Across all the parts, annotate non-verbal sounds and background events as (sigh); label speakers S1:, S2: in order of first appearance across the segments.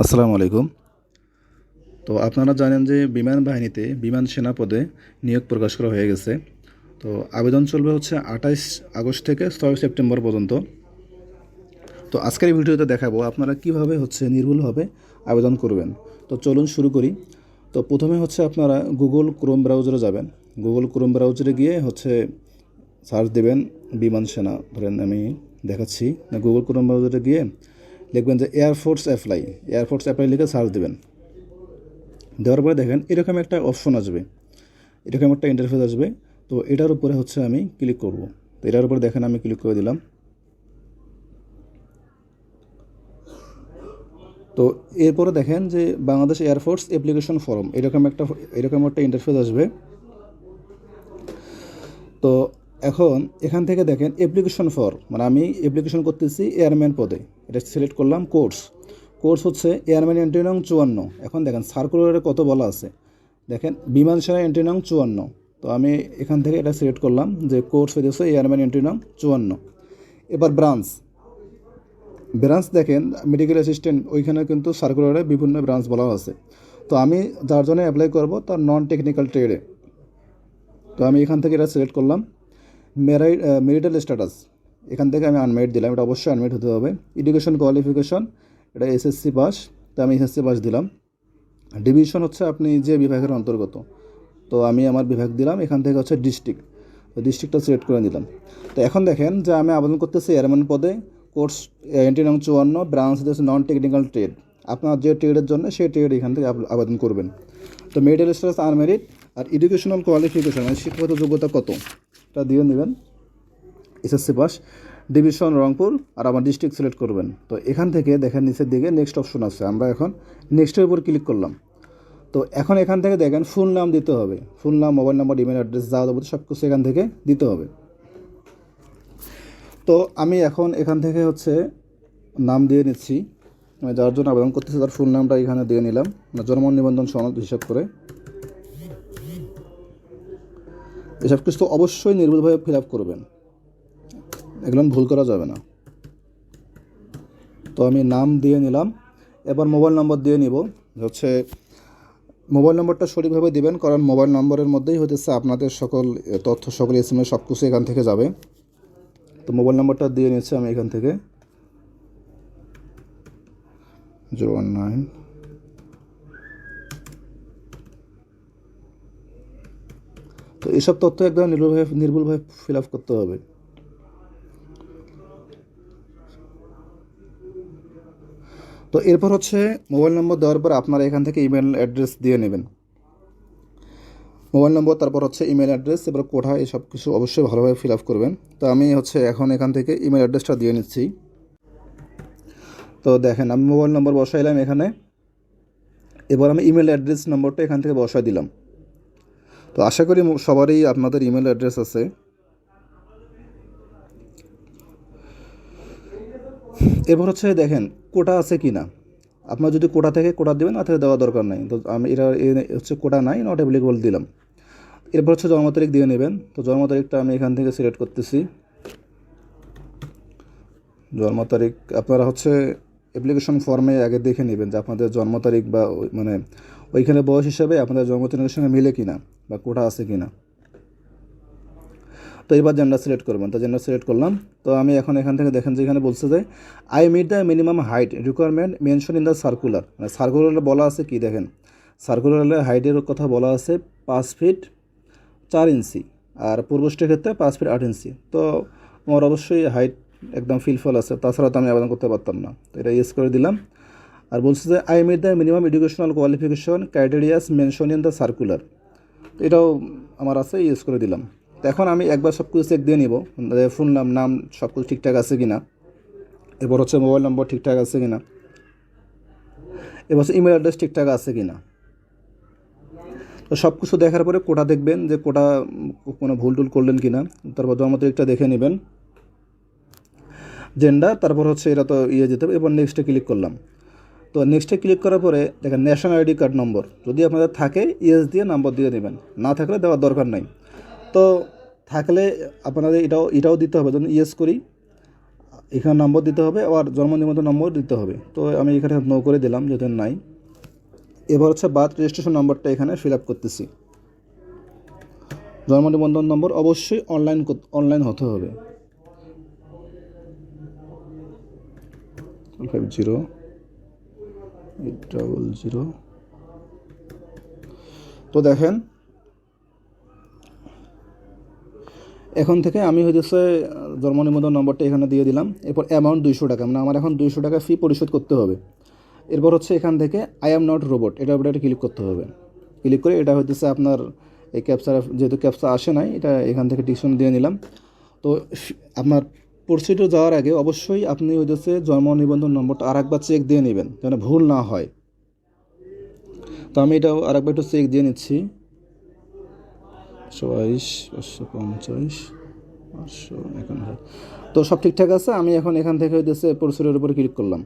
S1: আসসালামু আলাইকুম। তো আপনারা জানেন যে বিমান বাহিনীতে বিমান সেনা পদে নিয়োগ প্রকাশ করা হয়ে গেছে। তো আবেদন চলবে হচ্ছে আঠাইশ আগস্ট থেকে ছয় সেপ্টেম্বর পর্যন্ত। তো আজকের ভিডিওতে দেখাবো আপনারা কীভাবে হচ্ছে নির্ভুলভাবে আবেদন করবেন। তো চলুন শুরু করি। তো প্রথমে হচ্ছে আপনারা গুগল ক্রোম ব্রাউজারে যাবেন। গুগল ক্রোম ব্রাউজারে গিয়ে হচ্ছে সার্চ দেবেন বিমান সেনা। ধরেন আমি দেখাচ্ছি। গুগল ক্রোম ব্রাউজারে গিয়ে লিখবেন যে air force apply air force apply লিখে সার্চ দেবেন। দেওয়ার পরে দেখেন এরকম একটা অপশন আসবে। এরকম একটা ইন্টারফেস আসবে। তো এটার উপরে হচ্ছে আমি ক্লিক করব। তো এটার উপরে দেখেন আমি ক্লিক করে দিলাম। তো এরপরে দেখেন যে বাংলাদেশ এয়ারফোর্স অ্যাপ্লিকেশন ফর্ম এরকম একটা এরকম একটা ইন্টারফেস আসবে। এখন এখান থেকে দেখেন অ্যাপ্লিকেশন ফর মানে আমি অ্যাপ্লিকেশন করতেছি এয়ারম্যান পদে। এটা সিলেক্ট করলাম কোর্স কোর্স হচ্ছে এয়ারম্যান এন্ট্রি নং চুয়ান্ন। এখন দেখেন সার্কুলারে কত বলা আছে। দেখেন, বিমান সেনা এন্ট্রি নং চুয়ান্ন। তো আমি এখান থেকে এটা সিলেক্ট করলাম যে কোর্স হচ্ছে এয়ারম্যান এন্ট্রি নং চুয়ান্ন। এবার ব্রাঞ্চ ব্রাঞ্চ দেখেন মেডিকেল অ্যাসিস্ট্যান্ট ওইখানে কিন্তু সার্কুলারে বিভিন্ন ব্রাঞ্চ বলা আছে। তো আমি যার জন্য অ্যাপ্লাই করব, তার নন টেকনিক্যাল ট্রেডে তো আমি এখান থেকে এটা সিলেক্ট করলাম। মেরাই মেরিটাল স্ট্যাটাস। এখান থেকে আমি আনমেরিড দিলাম। এটা অবশ্যই আনমেরিড হতে হবে। এডুকেশন কোয়ালিফিকেশন এটা এসএসসি পাস তো আমি এসএসসি পাস দিলাম। ডিভিশন হচ্ছে আপনি যে বিভাগের অন্তর্গত। তো আমি আমার বিভাগ দিলাম, এখান থেকে হচ্ছে ডিস্ট্রিক্ট তো ডিস্ট্রিক্টটা সিলেক্ট করে দিলাম তো এখন দেখেন যে আমি আবেদন করতেছি এয়ারম্যান পদে, কোর্স এন্ট্রি নং চুয়ান্ন ব্রাঞ্চ হচ্ছে নন টেকনিক্যাল ট্রেড আপনার যে ট্রেডের জন্য সেই ট্রেড এখান থেকে আব- আবেদন করবেন। তো মেরিটাল স্ট্যাটাস আনমেরিড আর এডুকেশনাল কোয়ালিফিকেশন মানে শিক্ষাগত যোগ্যতা কত? এটা দিয়ে নেবেন। SSC pass. ডিভিশন রংপুর আর আমার ডিস্ট্রিক্ট সিলেক্ট করবেন। তো এখান থেকে দেখেন নিচের দিকে নেক্সট অপশন আছে। আমরা এখন নেক্সটের উপর ক্লিক করলাম। তো এখন এখান থেকে দেখেন ফুল নাম দিতে হবে। ফুল নাম মোবাইল নাম্বার ইমেল অ্যাড্রেস যা যাবতীয় সব কিছু এখান থেকে দিতে হবে। তো আমি এখন এখান থেকে হচ্ছে নাম দিয়ে নিচ্ছি। যার জন্য আবেদন করতেছি, তার ফুল নামটা এখানে দিয়ে নিলাম। জন্ম নিবন্ধন সনদ হিসাব করে এসব কিছু অবশ্যই নির্ভুলভাবে ফিল আপ করবেন। এগুলো ভুল করা যাবে না। তো আমি নাম দিয়ে নিলাম। এবার মোবাইল নম্বর দিয়ে নিব। হচ্ছে, মোবাইল নম্বরটা সঠিকভাবে দিবেন, কারণ মোবাইল নম্বরের মধ্যেই হতেছে আপনাদের সকল তথ্য, সকল এস এম এস সব কিছু এখান থেকে যাবে। তো মোবাইল নম্বরটা দিয়ে নিচ্ছি আমি এখান থেকে। জিরো ওয়ান নাইন এসব তথ্য একদম নির্ভুলভাবে নির্ভুলভাবে ফিল আপ করতে হবে। তো এরপর হচ্ছে মোবাইল নম্বর দেওয়ার পর আপনারা এখান থেকে ইমেল অ্যাড্রেস দিয়ে নেবেন। মোবাইল নম্বর, তারপর হচ্ছে ইমেল অ্যাড্রেস এবার কোথায় এই সব কিছু অবশ্যই ভালোভাবে ফিল আপ করবেন। তো আমি হচ্ছে এখন এখান থেকে ইমেল অ্যাড্রেসটা দিয়ে নিচ্ছি। তো দেখেন, আমি মোবাইল নম্বর বসাইলাম এখানে। এবার আমি ইমেল অ্যাড্রেস নম্বরটা এখান থেকে বসাই দিলাম। তো আশা করি সবারই আপনাদের ইমেল অ্যাড্রেস আছে। এরপর হচ্ছে দেখেন, কোটা আছে কি না আপনার যদি কোটা থেকে, কোটা দেবেন না দেওয়া দরকার নাই। তো আমি এটা এ হচ্ছে কোটা নাই নট অ্যাপ্লিকেবল দিলাম। এরপর হচ্ছে জন্ম তারিখ দিয়ে নেবেন। তো জন্ম তারিখটা আমি এখান থেকে সিলেক্ট করতেছি। জন্ম তারিখ, আপনারা হচ্ছে অ্যাপ্লিকেশন ফর্মে আগে দেখে নেবেন যে আপনাদের জন্ম তারিখ বা মানে ওইখানে বয়স হিসাবে আপনাদের জন্ম তারিখের সঙ্গে মিলে কিনা। বা কোটা আছে কি না তো এবার জেন্ডার সিলেক্ট করবেন। তো জেন্ডার সিলেক্ট করলাম। তো আমি এখন এখান থেকে দেখেন যে এখানে বলছে যে I meet the minimum height requirement mention in the circular মানে সার্কুলারে বলা আছে কি দেখেন? সার্কুলারে হাইটের কথা বলা আছে পাঁচ ফিট চার ইঞ্চি আর পূর্বষ্টের ক্ষেত্রে পাঁচ ফিট আট ইঞ্চি তো আমার অবশ্যই হাইট একদম ফিলফল আছে। তাছাড়া তো আমি আবেদন করতে পারতাম না। তো এটা ইউজ করে দিলাম। আর বলছে যে I meet the minimum educational qualification criterias mention in the circular তো এটাও আমার আছে ইউজ করে দিলাম। তো এখন আমি একবার সব কিছু চেক দিয়ে নিব ফোন নাম নাম সব কিছু ঠিকঠাক আছে কি না এবার হচ্ছে মোবাইল নম্বর ঠিকঠাক আছে কি না এবার হচ্ছে ইমেল অ্যাড্রেস ঠিকঠাক আছে কি না তো সব কিছু দেখার পরে কোটা দেখবেন যে কোটা কোনো ভুল টুল করলেন কি না তারপর জন্ম তারিখটা দেখে নেবেন। জেন্ডার তারপর হচ্ছে এটা তো ইয়ে যেতে হবে এবার নেক্সটে ক্লিক করলাম। তো নেক্সটে ক্লিক করার পরে দেখেন ন্যাশনাল আইডি কার্ড নম্বর যদি আপনাদের থাকে ইএস দিয়ে নম্বর দিয়ে নেবেন না থাকলে দেওয়ার দরকার নাই। তো থাকলে আপনাদের এটাও এটাও দিতে হবে। যখন ইয়েস করি, এখানে নম্বর দিতে হবে, আবার জন্ম নিবন্ধন নম্বর দিতে হবে। তো আমি এখানে নো করে দিলাম যেহেতু নাই। এবার হচ্ছে বার্থ রেজিস্ট্রেশন নম্বরটা এখানে ফিল আপ করতেছি। জন্ম নিবন্ধন নম্বর অবশ্যই অনলাইন অনলাইন হতে হবে। Five zero eight double zero তো দেখেন, এখন থেকে আমি হচ্ছে জন্ম নিবন্ধন নম্বরটা এখানে দিয়ে দিলাম। এরপর অ্যামাউন্ট দুইশো টাকা মানে আমার এখন দুইশো টাকা ফি পরিশোধ করতে হবে। এরপর হচ্ছে এখান থেকে আই অ্যাম নট রোবট এটার উপরে ক্লিক করতে হবে। ক্লিক করে এটা হচ্ছে আপনার এই ক্যাপচার যেহেতু ক্যাপচা আসে নাই, এটা এখান থেকে টিকশন দিয়ে নিলাম। তো আপনার প্রসিডিউর যাওয়ার আগে অবশ্যই আপনি হইতেছে জন্ম নিবন্ধন নম্বরটা আর একবার চেক দিয়ে নেবেন, যেন ভুল না হয়। তো আমি এটা আর একবার একটু চেক দিয়ে নিচ্ছি। পঞ্চাশ তো সব ঠিকঠাক আছে? আমি এখন এখান থেকে ওই হইতেছে প্রসিডিউরের উপরে ক্লিক করলাম।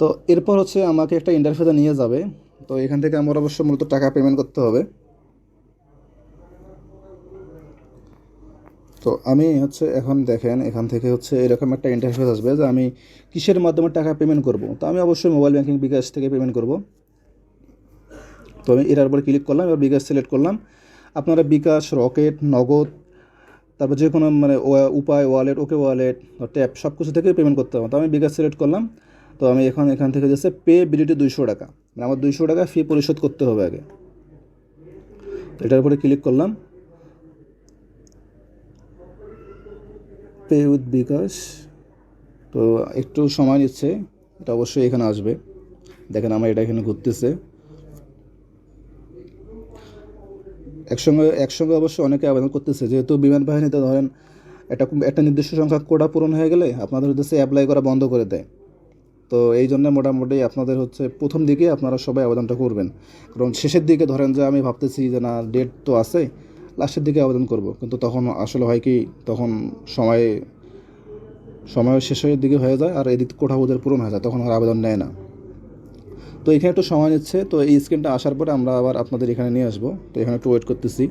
S1: তো এরপর হচ্ছে আমাকে একটা ইন্টারভিউতে নিয়ে যাবে। তো এখান থেকে আমার অবশ্য মূলত টাকা পেমেন্ট করতে হবে। তো আমি হচ্ছে এখন দেখেন, এখান থেকে হচ্ছে এরকম একটা ইন্টারফেস আসবে যে আমি কিসের মাধ্যমে টাকা পেমেন্ট করব? তো আমি অবশ্যই মোবাইল ব্যাঙ্কিং বিকাশ থেকে পেমেন্ট করব। তো আমি এটার উপরে ক্লিক করলাম, এবার বিকাশ সিলেক্ট করলাম। আপনারা বিকাশ রকেট নগদ, তারপর যে কোনো মানে উপায় ওয়ালেট ওকে ওয়ালেট ট্যাপ সব কিছু থেকে পেমেন্ট করতে হবে। তো আমি বিকাশ সিলেক্ট করলাম। তো আমি এখন এখান থেকে যাচ্ছে পে বিলিটি দুইশো টাকা। মানে আমার দুইশো টাকা ফি পরিশোধ করতে হবে আগে। এটার উপরে ক্লিক করলাম। পে উইথ বিকাশ তো একটু সময় নিচ্ছে, এটা অবশ্যই এখানে আসবে। দেখেন আমার এটা এখানে ঘুরতেছে। একসঙ্গে একসঙ্গে অবশ্যই অনেকে আবেদন করতেছে, যেহেতু বিমান বাহিনীতে ধরেন একটা একটা নির্দিষ্ট সংখ্যা কোটা পূরণ হয়ে গেলে আপনাদের হচ্ছে অ্যাপ্লাই করা বন্ধ করে দেয়। তো এই জন্য মোটামুটি আপনাদের হচ্ছে প্রথম দিকে আপনারা সবাই আবেদনটা করবেন। কারণ শেষের দিকে ধরেন যে আমি ভাবতেছি যে না ডেট তো আছে লাস্টের দিকে আবেদন করব। কিন্তু তখন আসলে হয় কি, তখন সময় সময় শেষের দিকে হয়ে যায় আর এদিক কোঠা ওদের পূরণ হয়ে যায়, তখন আর আবেদন নেয় না। তো এখানে একটু সময় নিচ্ছে, তো এই স্ক্রিনটা আসার পরে আমরা আবার আপনাদের এখানে নিয়ে আসব। তো এখানে একটু ওয়েট করতেছি।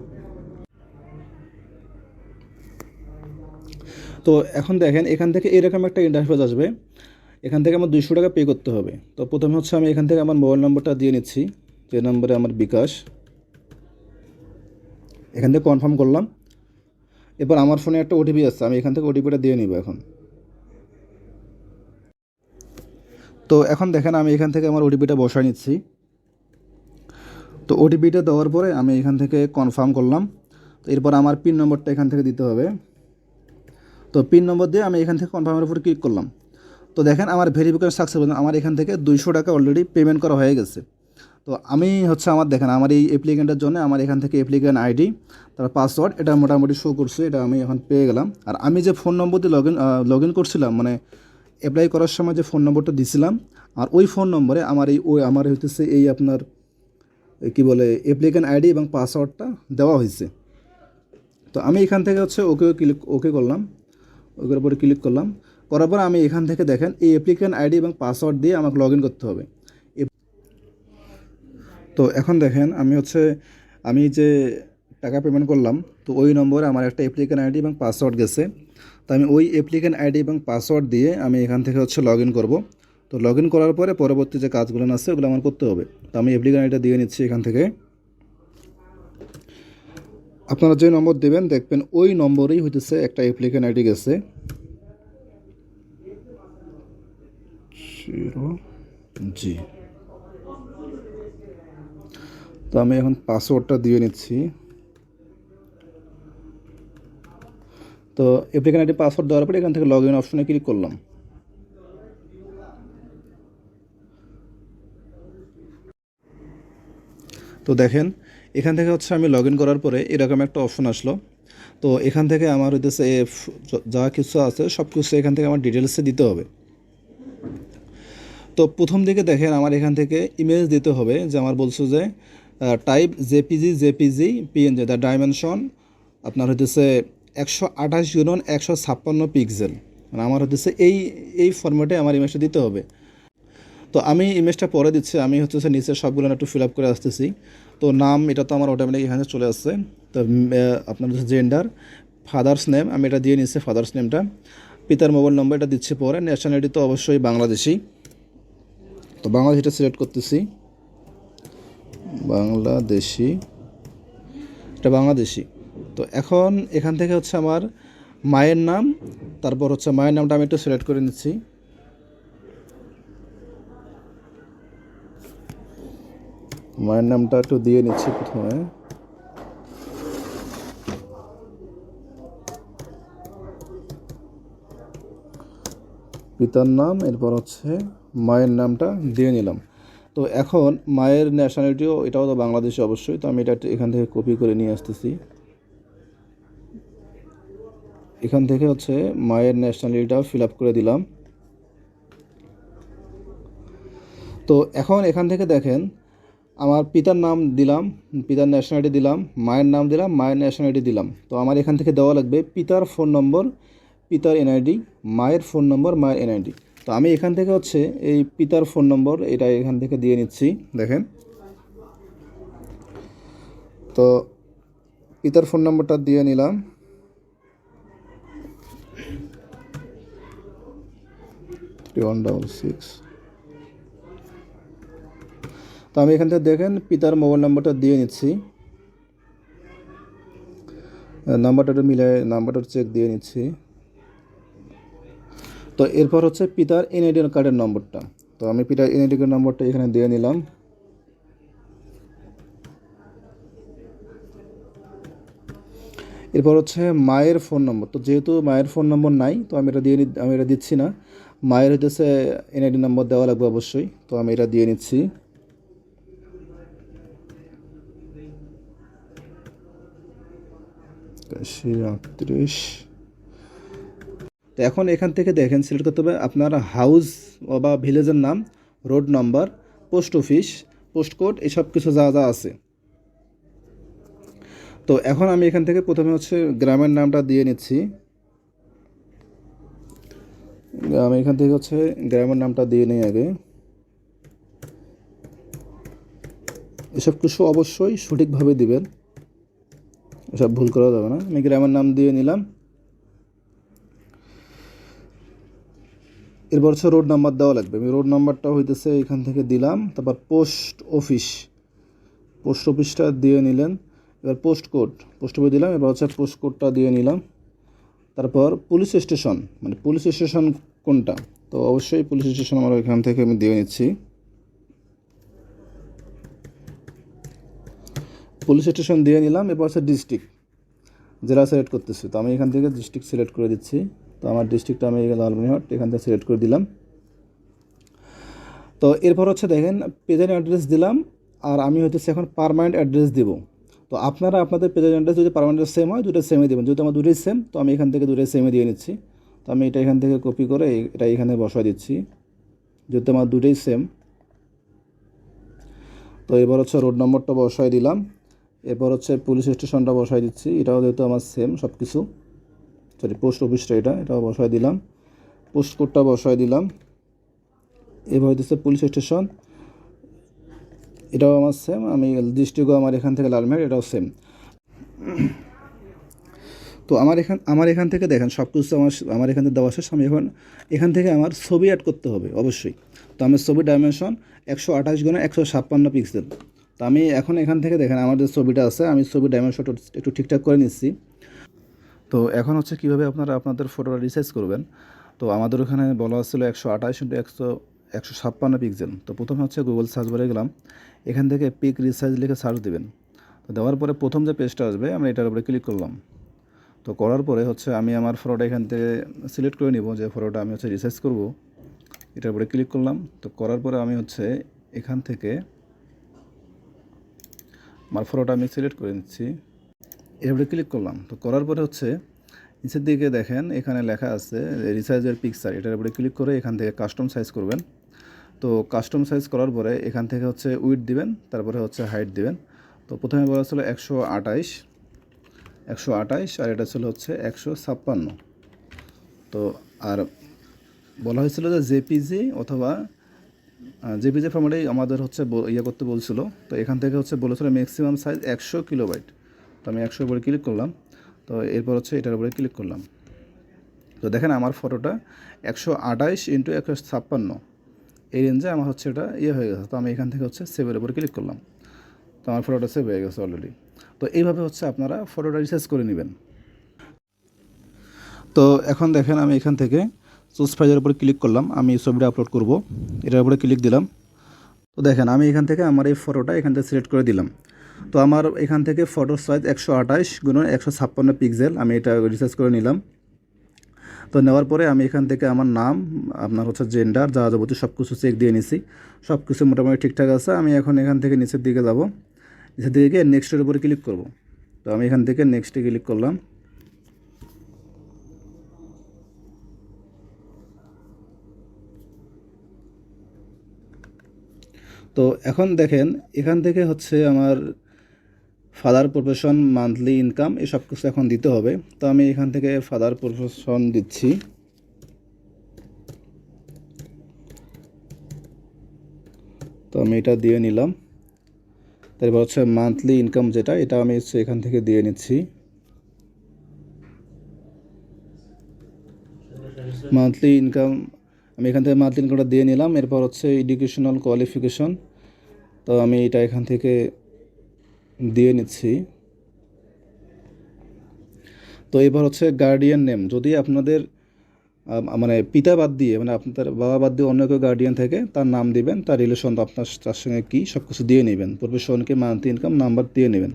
S1: তো এখন দেখেন, এখান থেকে এরকম একটা ইন্টারফেস আসবে। এখান থেকে আমার দুইশো টাকা পে করতে হবে। তো প্রথমে হচ্ছে আমি এখান থেকে আমার মোবাইল নম্বরটা দিয়ে নিচ্ছি। যে নম্বরে আমার বিকাশ। এখান থেকে কনফার্ম করলাম। এবার আমার ফোনে একটা ওটিপি আসছে, আমি এখান থেকে ওটিপিটা দিয়ে নিব এখন। তো এখন দেখেন, আমি এখান থেকে আমার ওটিপিটা বসায় নিচ্ছি। তো ওটিপিটা দেওয়ার পরে আমি এখান থেকে কনফার্ম করলাম। তো এরপর আমার পিন নম্বরটা এখান থেকে দিতে হবে। তো পিন নম্বর দিয়ে আমি এখান থেকে কনফার্মের উপর ক্লিক করলাম। তো দেখেন, আমার ভেরিফিকেশন সাকসেসফুল আমার এখান থেকে দুইশো টাকা অলরেডি পেমেন্ট করা হয়ে গেছে। তো আমি হচ্ছে আমার দেখেন, আমার এই অ্যাপ্লিকেন্টের জন্য আমার এখান থেকে অ্যাপ্লিকেন্ট আইডি তার পাসওয়ার্ড এটা মোটামুটি শো করছে, এটা আমি এখন পেয়ে গেলাম। আর আমি যে ফোন নম্বর দিয়ে লগ ইন লগ ইন করছিলাম মানে অ্যাপ্লাই করার সময় যে ফোন নম্বরটা দিছিলাম, আর ওই ফোন নম্বরে আমার এই, ওই, আমার হইতেছে এই আপনার কি বলে অ্যাপ্লিকেন্ট আইডি এবং পাসওয়ার্ডটা দেওয়া হয়েছে তো আমি এখান থেকে হচ্ছে ওকে ক্লিক ওকে করলাম ওকের উপরে ক্লিক করলাম, করার পর আমি এখান থেকে দেখেন, এই অ্যাপ্লিকেন্ট আইডি এবং পাসওয়ার্ড দিয়ে আমাকে লগ ইন করতে হবে। তো এখন দেখেন, আমি হচ্ছে, আমি যে টাকা পেমেন্ট করলাম, তো ওই নম্বরে আমার একটা অ্যাপ্লিকেন্ট আইডি এবং পাসওয়ার্ড গেছে। তো আমি ওই অ্যাপ্লিকেন্ট আইডি এবং পাসওয়ার্ড দিয়ে আমি এখান থেকে হচ্ছে লগ ইন করব। তো লগ ইন করার পরে পরবর্তী যে কাজগুলো আছে, ওগুলো আমার করতে হবে। তো আমি অ্যাপ্লিকেন্ট আইডিটা দিয়ে নিচ্ছি এখান থেকে। আপনারা যে নম্বর দেবেন, দেখবেন ওই নম্বরেই হইতেছে একটা অ্যাপ্লিকেন্ট আইডি গেছে। জি। তো আমি এখন পাসওয়ার্ডটা দিয়ে নিচ্ছি। তো অ্যাপ্লিকেন্ট আইডি পাসওয়ার্ড দেওয়ার পরে এখান থেকে লগ ইন অপশনে ক্লিক করলাম। তো দেখেন, এখান থেকে হচ্ছে আমি লগ ইন করার পরে এরকম একটা অপশন আসলো। তো এখান থেকে আমার হইতেছে যা কিছু আছে সব কিছু এখান থেকে আমার ডিটেলসে দিতে হবে। তো প্রথম দিকে দেখেন আমার এখান থেকে ইমেজ দিতে হবে যে, আমার বলছো যে type JPG JPG PNG the dimension আপনার হইতেছে একশো আঠাশ ইউরন একশো ছাপ্পান্ন পিক্সেল মানে আমার হইতেছে এই এই ফরম্যাটে আমার ইমেজটা দিতে হবে। তো আমি ইমেজটা পরে দিচ্ছি, আমি হচ্ছে নিচে সবগুলো একটু ফিল আপ করে আসতেছি। তো নাম, এটা তো আমার অটোমেটিক এখানে চলে আসছে। তো আপনার হচ্ছে জেন্ডার ফাদার্স নেম আমি এটা দিয়ে নিচ্ছি ফাদার্স নেমটা পিতার মোবাইল নম্বর এটা দিচ্ছি পরে। ন্যাশনালিটি তো অবশ্যই বাংলাদেশি। তো বাংলাদেশিটা সিলেক্ট করতেছি। বাংলাদেশি। এটা বাংলাদেশি। তো এখন এখান থেকে হচ্ছে আমার মায়ের নাম, তারপর হচ্ছে মায়ের নামটা আমি একটু সিলেক্ট করে নিচ্ছি। মায়ের নামটা একটু দিয়ে নিচ্ছি প্রথমে। পিতার নাম, এরপর হচ্ছে মায়ের নামটা দিয়ে নিলাম। তো এখন মায়ের ন্যাশনালিটিও এটাও তো বাংলাদেশে অবশ্যই, তো আমি এটা এখান থেকে কপি করে নিয়ে আসতেছি। এখান থেকে হচ্ছে মায়ের ন্যাশনালিটিটাও ফিল আপ করে দিলাম। তো এখন এখান থেকে দেখেন, আমার পিতার নাম দিলাম, পিতার ন্যাশনালিটি দিলাম, মায়ের নাম দিলাম, মায়ের ন্যাশনালিটি দিলাম। তো আমার এখান থেকে দেওয়া লাগবে পিতার ফোন নম্বর পিতার এনআইডি মায়ের ফোন নম্বর মায়ের এনআইডি তো আমি এখান থেকে হচ্ছে এই পিতার ফোন নম্বর এটা এখান থেকে দিয়ে নিচ্ছি, দেখেন। তো পিতার ফোন নম্বরটা দিয়ে নিলাম। ওয়ান ডাবল সিক্স তো আমি এখান থেকে দেখেন পিতার মোবাইল নাম্বারটা দিয়ে নিচ্ছি। নাম্বারটা মিলে, নাম্বারটা চেক দিয়ে নিচ্ছি। তো এরপর হচ্ছে পিতার এনআইডি কার্ডের নম্বরটা। তো আমি পিতার এনআইডি কার্ড নম্বরটা এখানে দিয়ে নিলাম। এরপর হচ্ছে মায়ের ফোন নম্বর। তো যেহেতু মায়ের ফোন নম্বর নাই, তো আমি এটা দিয়ে আমি এটা দিচ্ছি না। মায়ের হইতেছে এনআইডি নম্বর দেওয়া লাগবে অবশ্যই। তো আমি এটা দিয়ে নিচ্ছি। আটত্রিশ। তো এখন এখান থেকে দেখেন সিলেক্ট করতে হবে আপনার হাউস বা ভিলেজের নাম, road number, post office, post code এসব কিছু যা যা আছে। তো এখন আমি এখান থেকে প্রথমে হচ্ছে গ্রামের নামটা দিয়ে নিচ্ছি। আমি এখান থেকে হচ্ছে গ্রামের নামটা দিয়ে নিই আগে। এসব কিছু অবশ্যই সঠিকভাবে দিবেন। এসব ভুল করা যাবে না। আমি গ্রামের নাম দিয়ে নিলাম। এরপর হচ্ছে রোড নাম্বার দেওয়া লাগবে। আমি রোড নাম্বারটা হইতেছে এখান থেকে দিলাম, তারপর পোস্ট অফিস। পোস্ট অফিসটা দিয়ে নিলেন। এবার পোস্ট কোড, পোস্ট অফিস দিলাম, এবার হচ্ছে পোস্ট কোডটা দিয়ে নিলাম। তারপর পুলিশ স্টেশন মানে পুলিশ স্টেশন কোনটা? তো অবশ্যই পুলিশ স্টেশন আমার এখান থেকে আমি দিয়ে নিচ্ছি। পুলিশ স্টেশন দিয়ে নিলাম, এরপর হচ্ছে ডিস্ট্রিক্ট, জেলা সিলেক্ট করতেছি। তো আমি এখান থেকে ডিস্ট্রিক্ট সিলেক্ট করে দিচ্ছি। তো আমার ডিস্ট্রিক্টটা আমি লালমনিরহাট এখান থেকে সিলেক্ট করে দিলাম। তো এরপর হচ্ছে দেখেন পেজেন্ট অ্যাড্রেস দিলাম, আর আমি হচ্ছে এখন পারমানেন্ট অ্যাড্রেস দিব। তো আপনারা আপনাদের পেজেন্ট অ্যাড্রেস যদি পারমানেন্ট সেম হয় দুটো সেমে দেবেন। যেহেতু আমার দুটোই সেম তো আমি এখান থেকে দুটোই সেমে দিয়ে নিচ্ছি। তো আমি এটা এখান থেকে কপি করে এটা এখানে বসাই দিচ্ছি। যেহেতু আমার দুটোই সেম তো এবার হচ্ছে রোড নম্বরটা বসাই দিলাম। এরপর হচ্ছে পুলিশ স্টেশনটা বসাই দিচ্ছি। এটাও যেহেতু আমার সেম সব কিছু সরি পোস্ট অফিসটা এটা এটাও বসাই দিলাম। পোস্ট কোডটা বসায় দিলাম। এবার হইতেছে পুলিশ স্টেশন এটাও আমার সেম আমি ডিস্ট্রিক্টও আমার এখান থেকে লালমেট এটাও সেম তো আমার এখান আমার এখান থেকে দেখেন সব কিছু আমার আমার এখান থেকে দেওয়া শেষ। আমি এখন এখান থেকে আমার ছবি অ্যাড করতে হবে, অবশ্যই। তো আমার ছবি ডাইমেনশন একশো আঠাশ গুণে একশো ছাপ্পান্ন পিক্সেল তো আমি এখন এখান থেকে দেখেন, আমার যে ছবিটা আছে, আমি ছবি ডাইমেনশনটা একটু ঠিকঠাক করে নিচ্ছি। তো এখন হচ্ছে কীভাবে আপনারা আপনাদের ফটোটা রিসাইজ করবেন? তো আমাদের ওখানে বলা হচ্ছিল একশো আঠাশ ইন্টু একশো একশো ছাপ্পান্ন পিক্সেল তো প্রথমে হচ্ছে গুগল সার্চ বারে গেলাম। এখান থেকে পিক রিসাইজ লিখে সার্চ দেবেন। তো দেওয়ার পরে প্রথম যে পেজটা আসবে, আমরা এটার উপরে ক্লিক করলাম। তো করার পরে হচ্ছে আমি আমার ফটোটা এখান থেকে সিলেক্ট করে নিব যে ফটোটা আমি হচ্ছে রিসার্চ করব। এটার উপরে ক্লিক করলাম। তো করার পরে আমি হচ্ছে এখান থেকে আমার ফটোটা আমি সিলেক্ট করে নিচ্ছি। উপরে ক্লিক করলাম। তো করার পরে হচ্ছে, নিচের দিকে দেখেন, এখানে লেখা আছে রিসাইজের পিকচার এটার উপরে ক্লিক করে এখান থেকে কাস্টম সাইজ করবেন। তো কাস্টম সাইজ করার পরে এখান থেকে হচ্ছে উইথ দিবেন, তারপরে হচ্ছে হাইট দিবেন। তো প্রথমে বলা ছিল একশো আঠাইশ একশো আঠাইশ, আর এটা ছিল হচ্ছে একশো ছাপ্পান্ন। তো আর বলা হয়েছিল যে জেপিজি অথবা জেপিজি ফর্মেটেই আমাদের হচ্ছে ইয়ে করতে বলছিল। তো এখান থেকে হচ্ছে বলেছিল ম্যাক্সিমাম সাইজ একশো কিলোবাইট। তো আমি একশো উপরে ক্লিক করলাম। তো এরপর হচ্ছে এটার উপরে ক্লিক করলাম। তো দেখেন আমার ফটোটা একশো আঠাইশ ইন্টু একশো ছাপ্পান্ন। এই রেঞ্জে আমার হচ্ছে এটা ইয়ে হয়ে গেছে। তো আমি এখান থেকে হচ্ছে সেভের উপরে ক্লিক করলাম। তো আমার ফটোটা সেভ হয়ে গেছে অলরেডি তো এইভাবে হচ্ছে আপনারা ফটোটা রিসার্চ করে নেবেন। তো এখন দেখেন আমি এখান থেকে চুজ ফাইলের উপরে ক্লিক করলাম। আমি ছবিটা আপলোড করব। এটার উপরে ক্লিক দিলাম। তো দেখেন আমি এখান থেকে আমার এই ফটোটা এখান থেকে সিলেক্ট করে দিলাম। তো আমার এখান থেকে ফটো সাইজ একশো আঠাশ গুণন একশো ছাপ্পান্ন পিক্সেল আমি এটা রিসার্চ করে নিলাম। তো নেওয়ার পরে আমি এখান থেকে আমার নাম, আপনার হচ্ছে জেন্ডার যা যাবতীয় সব কিছু চেক দিয়ে নিছি। সব কিছু মোটামুটি ঠিকঠাক আছে, আমি এখন এখান থেকে নিচের দিকে যাব। নিচের দিকে গিয়ে নেক্সটের উপরে ক্লিক করব। তো আমি এখান থেকে নেক্সটে ক্লিক করলাম। তো এখন দেখেন, এখান থেকে হচ্ছে আমার ফাদার প্রফেশন মান্থলি ইনকাম এই সব কিছু এখন দিতে হবে। তো আমি এখান থেকে ফাদার প্রফেশন দিচ্ছি। তো আমি এটা দিয়ে নিলাম। তারপর হচ্ছে মান্থলি ইনকাম যেটা, এটা আমি হচ্ছে এখান থেকে দিয়ে নিচ্ছি। মান্থলি ইনকাম আমি এখান থেকে মান্থলি ইনকামটা দিয়ে নিলাম। এরপর হচ্ছে এডুকেশনাল কোয়ালিফিকেশন তো আমি এটা এখান থেকে দিয়ে নিচ্ছি। তো এবার হচ্ছে গার্ডিয়ান নেম যদি আপনাদের মানে পিতা বাদ দিয়ে মানে আপনাদের বাবা বাদ দিয়ে অন্য কেউ গার্ডিয়ান থেকে, তার নাম দিবেন, তার রিলেশন আপনার তার সঙ্গে কী সব কিছু দিয়ে নেবেন। প্রফেশনকে মান্থলি ইনকাম নাম্বার দিয়ে নেবেন।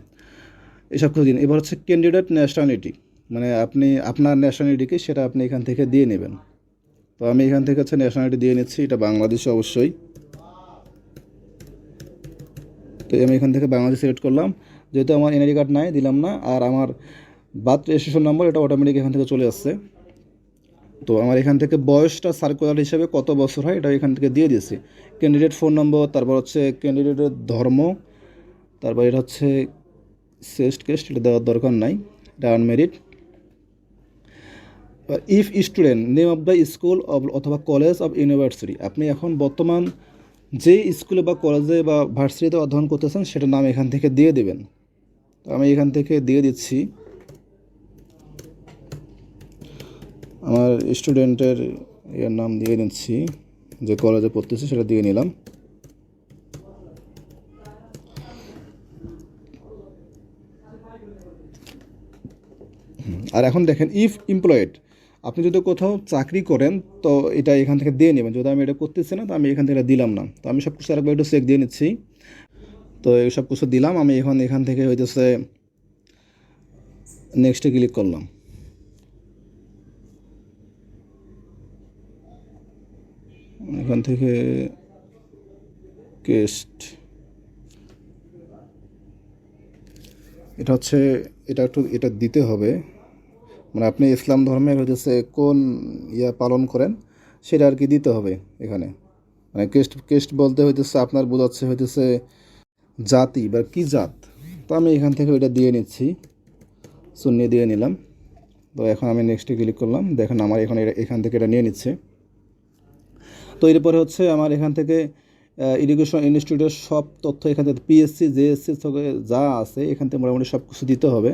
S1: এসব কিছু দিন এবার হচ্ছে ক্যান্ডিডেট ন্যাশনালিটি মানে আপনি, আপনার ন্যাশনালিটিকে সেটা আপনি এখান থেকে দিয়ে নেবেন। তো আমি এখান থেকে হচ্ছে ন্যাশনালিটি দিয়ে নিচ্ছি, এটা বাংলাদেশে অবশ্যই। তো আমি এখান থেকে বাংলাদেশ সিলেক্ট করলাম। যেহেতু আমার এনআইডি কার্ড নাই, দিলাম না। আর আমার বার্থ রেজিস্ট্রেশন নম্বর এটা অটোমেটিক এখান থেকে চলে আসছে। তো আমার এখান থেকে বয়সটা সার্কুলার হিসেবে কত বছর হয় এটা এখান থেকে দিয়ে দিয়েছি। ক্যান্ডিডেট ফোন নম্বর তারপর হচ্ছে ক্যান্ডিডেটের ধর্ম, তারপর এটা হচ্ছে সেস্ট কেস্ট এটা দেওয়ার দরকার নাই। এটা unmarried if student name of the school অথবা কলেজ অফ ইউনিভার্সিটি আপনি এখন বর্তমান যে স্কুলে বা কলেজে বা ভার্সিটিতে অধ্যয়ন করতেছেন সেটা নাম এখান থেকে দিয়ে দেবেন। তো আমি এখান থেকে দিয়ে দিচ্ছি। আমার স্টুডেন্টের এর নাম দিয়ে নিচ্ছি, যে কলেজে পড়তেছে সেটা দিয়ে নিলাম। আর এখন দেখেন ইফ এমপ্লয়েড আপনি যদি কোথাও চাকরি করেন, তো এটা এখান থেকে দিয়ে নেবেন। যদি আমি এটা করতেছি না, তো আমি এখান থেকে দিলাম না। তো আমি সব কিছু আরেকবার একটু চেক দিয়ে নিচ্ছি। তো এই সব কিছু দিলাম, আমি এখন এখান থেকে হইতেছে নেক্সটে ক্লিক করলাম। এখান থেকে কেস্ট এটা হচ্ছে, এটা একটু, এটা দিতে হবে। মানে আপনি ইসলাম ধর্মের হচ্ছে কোন ইয়া পালন করেন, সেটা আর কি দিতে হবে এখানে। মানে কেস্ট কেস্ট বলতে হইতেছে আপনার বোঝাচ্ছে হইতেছে জাতি, বা কি জাত? তো আমি এখান থেকে ওইটা দিয়ে নিচ্ছি। শূন্য দিয়ে নিলাম। তো এখন আমি নেক্সটে ক্লিক করলাম। দেখেন আমার এখন এটা, এখান থেকে এটা নিয়ে নিচ্ছে। তো এরপরে হচ্ছে আমার এখান থেকে এডুকেশন ইনস্টিটিউটের সব তথ্য এখান থেকে পিএসসি জেএসসি যা আছে, এখান থেকে মোটামুটি সব কিছু দিতে হবে।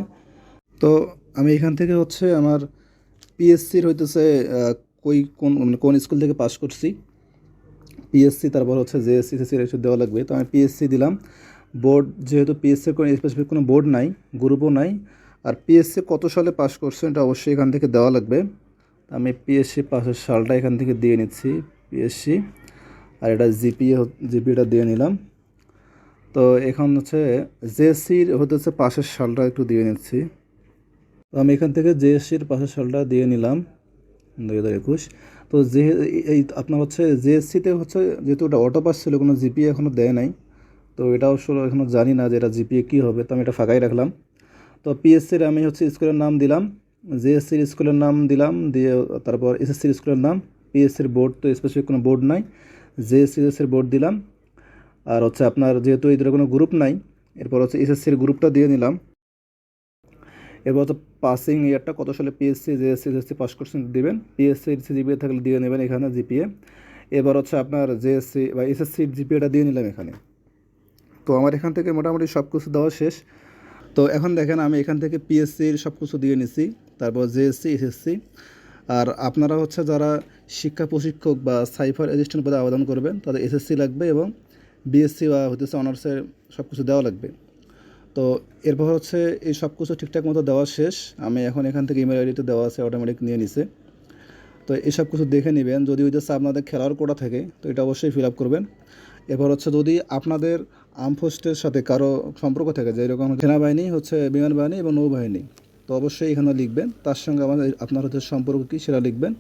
S1: তো আমি এখান থেকে হচ্ছে আমার পিএসসির হইতেছে কই কোন মানে কোন স্কুল থেকে পাস করছি। পিএসসি তারপর হচ্ছে জেএসসি এসব দেওয়া লাগবে। তো আমি পিএসসি দিলাম। বোর্ড যেহেতু পিএসসির কোনো স্পেসিফিক কোনো বোর্ড নাই গ্রুপও নাই, আর পিএসসি কত সালে পাস করছেন এটা অবশ্যই এখান থেকে দেওয়া লাগবে। আমি পিএসসি পাসের সালটা এখান থেকে দিয়ে নিচ্ছি পিএসসি আর এটা জিপিএ জিপিএটা দিয়ে নিলাম। তো এখন হচ্ছে জেএসসির হচ্ছে পাশের সালটা একটু দিয়ে নিচ্ছি। তো আমি এখান থেকে জেএসসির পাশের সালটা দিয়ে নিলাম। দুই হাজার একুশ। তো যে, এই আপনার হচ্ছে জেএসসিতে হচ্ছে যেহেতু ওটা অটো পাস ছিল, কোনো জিপিএ এখনও দেয় নাই। তো এটা আসলে এখনও জানি না যে এটা জিপিএ কী হবে, তো আমি এটা ফাঁকাই রাখলাম। তো পিএসসির আমি হচ্ছে স্কুলের নাম দিলাম জেএসসির স্কুলের নাম দিলাম, দিয়ে তারপর এসএসসির স্কুলের নাম পিএসসির বোর্ড, তো স্পেসিফিক কোনো বোর্ড নাই জেএসসিএসের বোর্ড দিলাম। আর হচ্ছে আপনার যেহেতু এই এদের কোনো গ্রুপ নাই, এরপর হচ্ছে এসএসসির গ্রুপটা দিয়ে নিলাম। এরপর তো পাসিং ইয়ারটা কত সালে পিএসসি জেএসসি এসএসসি পাস করছেন দেবেন। পিএসসি জিপিএ থাকলে দিয়ে নেবেন এখানে জিপিএ এবার হচ্ছে আপনার জেএসসি বা এসএসসি জিপিএটা দিয়ে নিলাম এখানে। তো আমার এখান থেকে মোটামুটি সব কিছু দেওয়া শেষ। তো এখন দেখেন আমি এখান থেকে পিএসসির সব কিছু দিয়ে নিছি, তারপর জেএসসি এসএসসি আর আপনারা হচ্ছে যারা শিক্ষা প্রশিক্ষক বা সাইফার অ্যাসিস্ট্যান্ট পদে আবেদন করবেন, তাদের এসএসসি লাগবে এবং বিএসসি বা হতেছে অনার্সের সব কিছু দেওয়া লাগবে। তো এরপর হচ্ছে এই সব কিছু ঠিকঠাক মতো দেওয়া শেষ। আমি এখন এখান থেকে ইমেল আইডিতে দেওয়া আছে অটোমেটিক নিয়ে নিছে। তো এসব কিছু দেখে নেবেন। যদি হইতেছে আপনাদের খেলার কোটা থাকে, তো এটা অবশ্যই ফিল আপ করবেন। এরপর হচ্ছে যদি আপনাদের আর্মফোর্সের সাথে কারও সম্পর্ক থাকে, যে এরকম সেনাবাহিনী, হচ্ছে বিমান বাহিনী এবং নৌবাহিনী, তো অবশ্যই এখানে লিখবেন। তার সঙ্গে আমাদের আপনার হচ্ছে সম্পর্ক কী সেটা লিখবেন।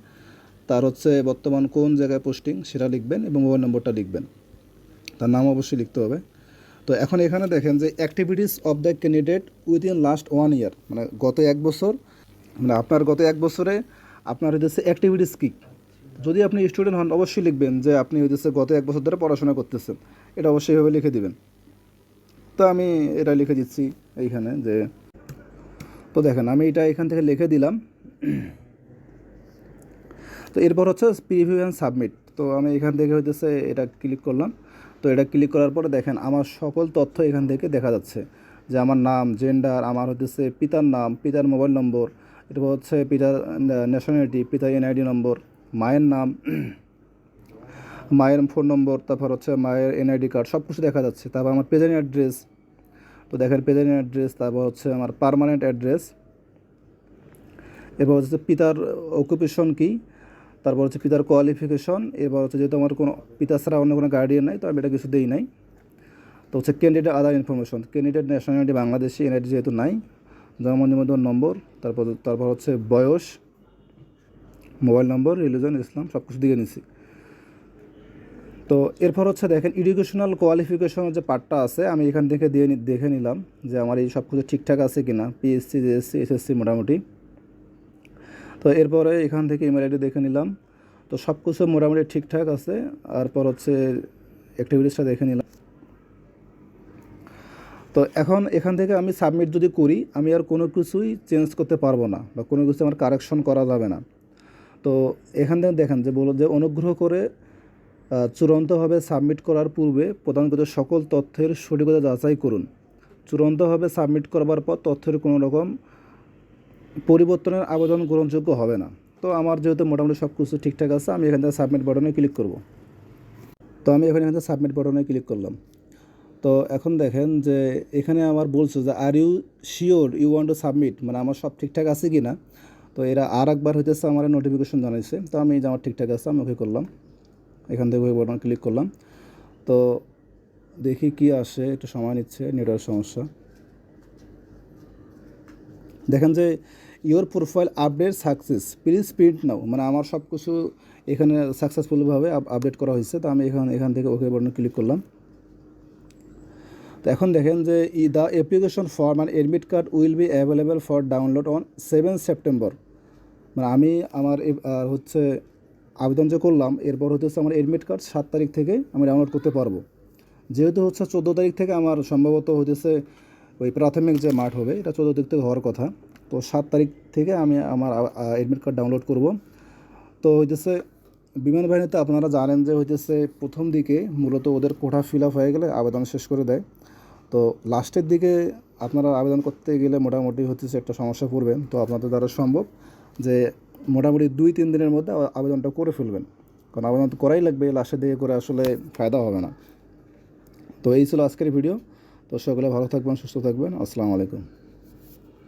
S1: তার হচ্ছে বর্তমান কোন জায়গায় পোস্টিং সেটা লিখবেন এবং মোবাইল নম্বরটা লিখবেন। তার নাম অবশ্যই লিখতে হবে। তো এখন এখানে দেখেন যে activities of the candidate within last one year মানে গত এক বছর মানে আপনার গত এক বছরে আপনার হচ্ছে অ্যাক্টিভিটিস কী? যদি আপনি স্টুডেন্ট হন, অবশ্যই লিখবেন যে আপনি হচ্ছে গত এক বছর ধরে পড়াশোনা করতেছেন। এটা অবশ্যই এভাবে লিখে দিবেন। তো আমি এটা লিখে দিচ্ছি এইখানে যে, তো দেখেন আমি এটা এখান থেকে লিখে দিলাম। তো এরপর হচ্ছে প্রিভিউ অ্যান্ড সাবমিট তো আমি এখান থেকে হইতেছে এটা ক্লিক করলাম। তো এটা ক্লিক করার পরে দেখেন আমার সকল তথ্য এখান থেকে দেখা যাচ্ছে যে আমার নাম জেন্ডার আমার হচ্ছে পিতার নাম, পিতার মোবাইল নম্বর এরপর হচ্ছে পিতার ন্যাশনালিটি পিতার এনআইডি নম্বর মায়ের নাম, (clears throat) মায়ের ফোন নম্বর তারপর হচ্ছে মায়ের এনআইডি কার্ড সব কিছু দেখা যাচ্ছে। তারপর আমার প্রেজেন্ট অ্যাড্রেস তো দেখেন প্রেজেন্ট অ্যাড্রেস তারপর হচ্ছে আমার পার্মানেন্ট অ্যাড্রেস এরপর হচ্ছে পিতার অকুপেশন কী? তারপর হচ্ছে পিতার কোয়ালিফিকেশন এবার হচ্ছে যেহেতু আমার কোনো পিতা ছাড়া অন্য কোনো গার্ডিয়ান নাই, তো আমি এটা কিছু দেই নাই। তো হচ্ছে candidate other information candidate nationality Bangladeshi, NID যেহেতু নাই জন্ম নিবন্ধন নম্বর, তারপর তারপর হচ্ছে বয়স মোবাইল নম্বর রিলিজন ইসলাম সব কিছু দিয়ে নিছি। তো এরপর হচ্ছে দেখেন এডুকেশনাল কোয়ালিফিকেশনের যে পার্টটা আছে, আমি এখান থেকে দিয়ে দেখে নিলাম যে আমার এই সব কিছু ঠিকঠাক আছে কি না পিএসসি জিএসসি এসএসসি মোটামুটি। তো এরপরে এখান থেকে ইমেল দেখে নিলাম। তো সব কিছু মোটামুটি ঠিকঠাক আছে। তারপর হচ্ছে অ্যাক্টিভিটিসটা দেখে নিলাম। তো এখন এখান থেকে আমি সাবমিট যদি করি, আমি আর কোনো কিছুই চেঞ্জ করতে পারব না বা কোনো কিছু আমার কারেকশন করা যাবে না। তো এখান থেকে দেখেন যে বলো যে অনুগ্রহ করে চূড়ান্তভাবে সাবমিট করার পূর্বে প্রদানকৃত সকল তথ্যের সঠিকতা যাচাই করুন। চূড়ান্তভাবে সাবমিট করবার পর তথ্যের কোনো রকম পরিবর্তনের আবেদন গ্রহণযোগ্য হবে না। তো আমার যেহেতু মোটামুটি সব কিছু ঠিকঠাক আছে, আমি এখান থেকে সাবমিট বাটনে ক্লিক করব। তো আমি এখানে এখান থেকে সাবমিট বাটনে ক্লিক করলাম। তো এখন দেখেন যে এখানে আমার বলছে যে are you sure you want to submit মানে আমার সব ঠিকঠাক আছে কি না? তো এরা আর একবার হইতেছে আমার নোটিফিকেশন জানাইছে। তো আমি যে আমার ঠিকঠাক আছে, আমি ওকে করলাম। এখান থেকে ওই বাটন ক্লিক করলাম। তো দেখি কি আসে, একটু সময় নিচ্ছে নেটওয়ার্ক সমস্যা। দেখেন যে your profile update success please print now মানে আমার সব কিছু এখানে সাকসেসফুলভাবে আপডেট করা হয়েছে। তো আমি এখান এখান থেকে ওকে বাটনে ক্লিক করলাম। তো এখন দেখেন যে ই দ্য অ্যাপ্লিকেশন ফর মানে admit card will be available for download on seven September মানে আমি আমার হচ্ছে আবেদন যে করলাম, এরপর হচ্ছে আমার এডমিট কার্ড সাত তারিখ থেকে আমি ডাউনলোড করতে পারব। যেহেতু হচ্ছে চোদ্দ তারিখ থেকে আমার সম্ভবত হইতেছে ওই প্রাথমিক যে মাঠ হবে, এটা চোদ্দ তারিখ থেকে হওয়ার কথা। তো সাত তারিখ থেকে আমি আমার অ্যাডমিট কার্ড ডাউনলোড করব। তো হইতেছে বিমান বাহিনীতে আপনারা জানেন যে হইতেছে প্রথম দিকে মূলত ওদের কোঠা ফিল আপ হয়ে গেলে আবেদন শেষ করে দেয়। তো লাস্টের দিকে আপনারা আবেদন করতে গেলে মোটামুটি হচ্ছে একটা সমস্যা পড়বেন তো আপনাদের দ্বারা সম্ভব যে মোটামুটি দুই, তিন দিনের মধ্যে আবেদনটা করে ফেলবেন। কারণ আবেদন তো করাই লাগবে লাস্টের দিকে করে আসলে ফায়দা হবে না। তো এই ছিল আজকের ভিডিও। তো সকলে ভালো থাকবেন, সুস্থ থাকবেন। আসসালামু আলাইকুম।